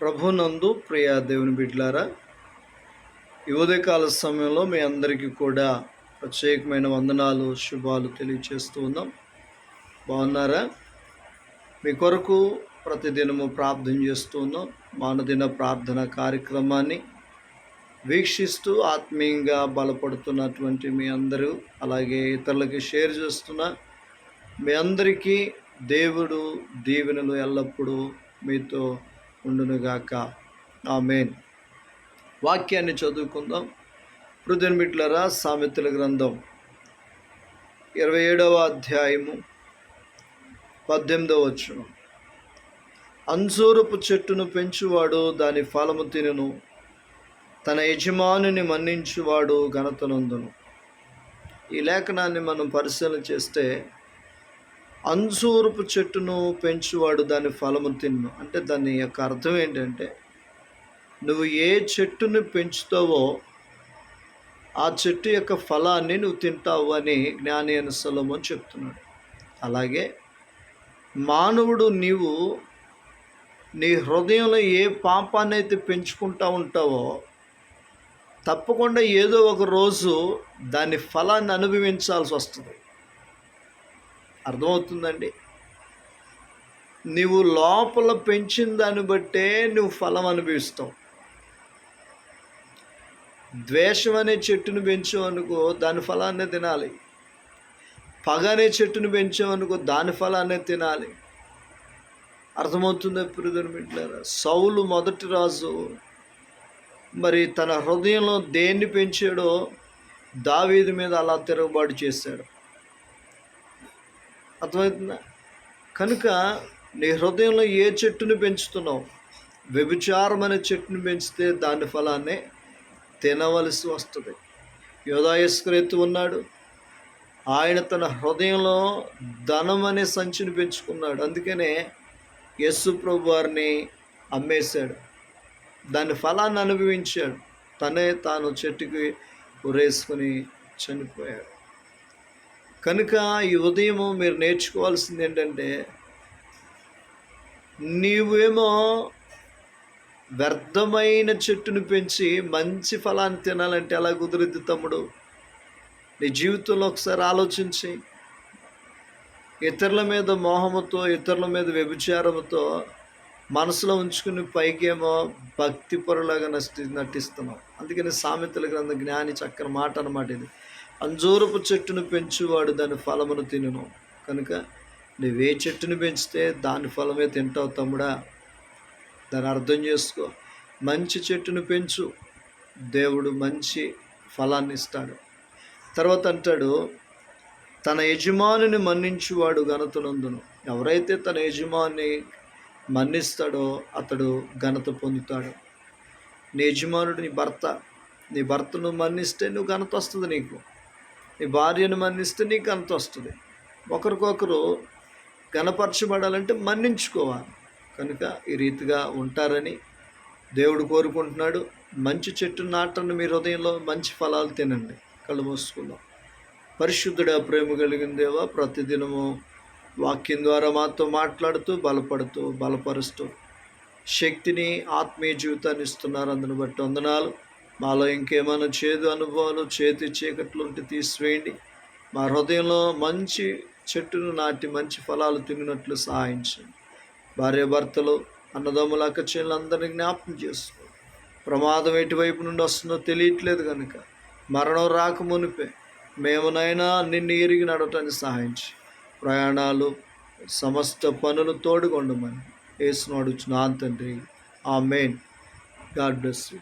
ప్రభునందు ప్రియ దేవుని బిడ్లారా ఈ సమయంలో మీ అందరికీ కూడా ప్రత్యేకమైన వందనాలు శుభాలు తెలియచేస్తూ ఉన్నాం. బాగున్నారా? మీ కొరకు ప్రతిదినము ప్రార్థన చేస్తూ ఉన్నాం. మానదిన ప్రార్థన కార్యక్రమాన్ని వీక్షిస్తూ ఆత్మీయంగా బలపడుతున్నటువంటి మీ అందరూ అలాగే ఇతరులకి షేర్ చేస్తున్న మీ అందరికీ దేవుడు దీవెనలు ఎల్లప్పుడూ మీతో ఉండునుగాక. ఆమెన్. వాక్యాన్ని చదువుకుందాం. హృదయమిట్లరా సామెతల గ్రంథం. ఇరవై ఏడవ అధ్యాయము పద్దెనిమిదవ వచ్చును అంజూరపు చెట్టును పెంచువాడు దాని ఫలము తినను. తన యజమానుని మన్నించువాడు ఘనతనందును ఈ లేఖనాన్ని మనం పరిశీలన చేస్తే అంజూరపు చెట్టును పెంచువాడు దాని ఫలము తిన్ను. అంటే దాని యొక్క అర్థం ఏంటంటే నువ్వు ఏ చెట్టును పెంచుతావో ఆ చెట్టు యొక్క ఫలాన్ని నువ్వు తింటావు అని జ్ఞాని అని సొలొమోను చెప్తున్నాడు. అలాగే మానవుడు నీవు నీ హృదయంలో ఏ పాపాన్ని అయితే పెంచుకుంటా ఉంటావో తప్పకుండా ఏదో ఒక రోజు దాని ఫలాన్ని అనుభవించాల్సి వస్తుంది. అర్థమవుతుందండి? నువ్వు లోపల పెంచిన దాన్ని బట్టే నువ్వు ఫలం అనుభవిస్తావు. ద్వేషం అనే చెట్టును పెంచావనుకో దాని ఫలాన్ని తినాలి. పగ అనే చెట్టును పెంచావనుకో దాని ఫలాన్ని తినాలి. అర్థమవుతుంది ప్రియుని బిడ్డారా సౌలు మొదటి రాజు మరి తన హృదయంలో దేన్ని పెంచాడో దావీది మీద అలా తిరుగుబాటు చేశాడు. అర్థమవుతుందా కనుక నీ హృదయంలో ఏ చెట్టుని పెంచుతున్నావు? వ్యభిచారం అనే చెట్టుని పెంచితే దాని ఫలాన్ని తినవలసి వస్తుంది. యోధాయస్కరెత్తు ఉన్నాడు. ఆయన తన హృదయంలో ధనం అనే సంచిని పెంచుకున్నాడు. అందుకనే యస్సు ప్రభు వారిని అమ్మేశాడు. దాని ఫలాన్ని అనుభవించాడు. తనే తాను చెట్టుకి ఉరేసుకొని చనిపోయాడు. కనుక ఈ ఉదయం మీరు నేర్చుకోవాల్సింది ఏంటంటే నీవేమో వ్యర్థమైన చెట్టును పెంచి మంచి ఫలాన్ని తినాలంటే ఎలా కుదిరిద్ది తమ్ముడు? నీ జీవితంలో ఒకసారి ఆలోచించి. ఇతరుల మీద మోహముతో ఇతరుల మీద వ్యభిచారముతో మనసులో ఉంచుకుని పైకేమో భక్తి పొరలాగా నటి నటిస్తున్నాం అందుకని సామెతల గ్రంథ జ్ఞాని చక్కని మాట అనమాట ఇది. అంజూరపు చెట్టును పెంచువాడు దాని ఫలమును తినును. కనుక నువ్వే చెట్టును పెంచితే దాని ఫలమే తింటావు తమ్ముడా. దాన్ని అర్థం చేసుకో. మంచి చెట్టును పెంచు. దేవుడు మంచి ఫలాన్ని ఇస్తాడు. తర్వాత అంటాడు తన యజమానిని మన్నించువాడు ఘనతనందును. ఎవరైతే తన యజమాని మన్నిస్తాడో అతడు ఘనత పొందుతాడు. నీ యజమానుడు నీ భర్త. నీ భర్తను మన్నిస్తే నువ్వు ఘనత వస్తుంది నీకు. నీ భార్యను మన్నిస్తే నీకు అంత వస్తుంది. ఒకరికొకరు గణపరచబడాలంటే మన్నించుకోవాలి. కనుక ఈ రీతిగా ఉంటారని దేవుడు కోరుకుంటున్నాడు. మంచి చెట్టు నాటండి మీ హృదయంలో మంచి ఫలాలు తినండి. కళ్ళు మూసుకుందాం. పరిశుద్ధుడ ప్రేమ కలిగిన దేవా ప్రతిదినము వాక్యం ద్వారా మాతో మాట్లాడుతూ బలపడుతూ బలపరుస్తూ శక్తిని ఆత్మీయ జీవితాన్ని ఇస్తున్నారు. అందుని బట్టి వందనాలు. మాలో ఇంకేమైనా చేదు అనుభవాలు చేతి చీకట్లు ఉంటే తీసివేయండి. మా హృదయంలో మంచి చెట్టును నాటి మంచి ఫలాలు తిన్నట్లు సహాయించండి. భార్య భర్తలు అన్నదమ్ముల అక్కచెల్లు అందరినీ జ్ఞాపకం చేసుకో ప్రమాదం ఎటువైపు నుండి వస్తుందో తెలియట్లేదు కనుక మరణం రాక మునిపే మేమునైనా నిన్ను ఎరిగి నడవటానికి సహాయించి ప్రయాణాలు సమస్త పనులు తోడుకొండమని వేసిన అడుచున్నాను తండ్రి ఆ మెయిన్ గాడ్ బ్లెస్ యూ.